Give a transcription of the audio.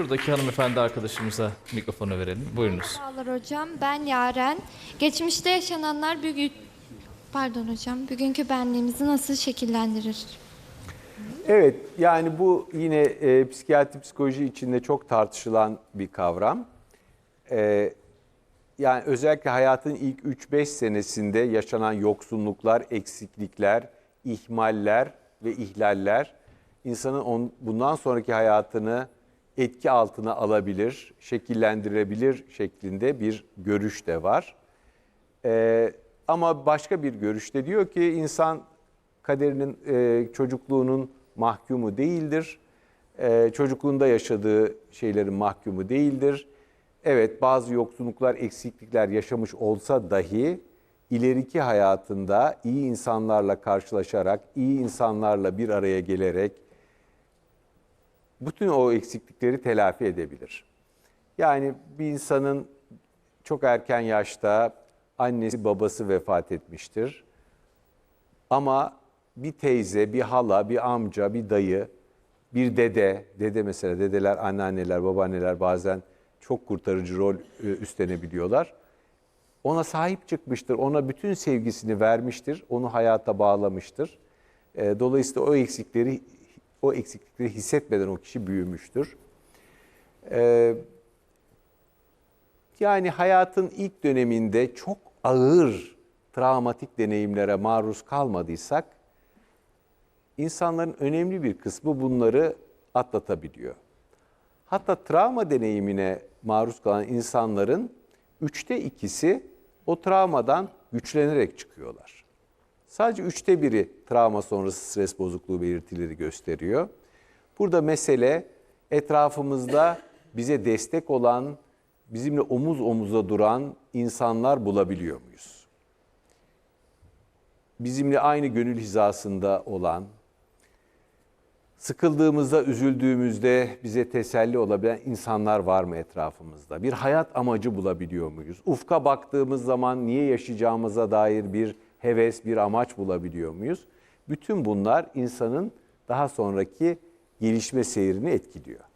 Şuradaki hanımefendi arkadaşımıza mikrofonu verelim. Buyurunuz. Merhabalar hocam. Ben Yaren. Geçmişte yaşananlar bugün pardon hocam, bugünkü benliğimizi nasıl şekillendirir? Evet, yani bu yine e, psikiyatri psikoloji içinde çok tartışılan bir kavram. E, yani özellikle hayatın ilk 3-5 senesinde yaşanan yoksunluklar, eksiklikler, ihmaller ve ihlaller insanın on, bundan sonraki hayatını etki altına alabilir, şekillendirebilir şeklinde bir görüş de var. Ee, ama başka bir görüşte diyor ki insan kaderinin e, çocukluğunun mahkumu değildir. E, çocukluğunda yaşadığı şeylerin mahkumu değildir. Evet bazı yoksunluklar, eksiklikler yaşamış olsa dahi ileriki hayatında iyi insanlarla karşılaşarak, iyi insanlarla bir araya gelerek bütün o eksiklikleri telafi edebilir. Yani bir insanın çok erken yaşta annesi babası vefat etmiştir. Ama bir teyze, bir hala, bir amca, bir dayı, bir dede, dede mesela dedeler, anneanneler, babaanneler bazen çok kurtarıcı rol e, üstlenebiliyorlar. Ona sahip çıkmıştır, ona bütün sevgisini vermiştir, onu hayata bağlamıştır. E, Dolayısıyla o eksikleri o eksiklikleri hissetmeden o kişi büyümüştür. E, yani hayatın ilk döneminde çok ağır travmatik deneyimlere maruz kalmadıysak insanların önemli bir kısmı bunları atlatabiliyor. Hatta travma deneyimine maruz kalan insanların üçte ikisi o travmadan güçlenerek çıkıyorlar. Sadece üçte biri travma sonrası stres bozukluğu belirtileri gösteriyor. Burada mesele etrafımızda bize destek olan, bizimle omuz omuza duran insanlar bulabiliyor muyuz? Bizimle aynı gönül hizasında olan, sıkıldığımızda, üzüldüğümüzde bize teselli olabilen insanlar var mı etrafımızda? Bir hayat amacı bulabiliyor muyuz? Ufka baktığımız zaman niye yaşayacağımıza dair bir heves, bir amaç bulabiliyor muyuz? Bütün bunlar insanın daha sonraki gelişme seyrini etkiliyor.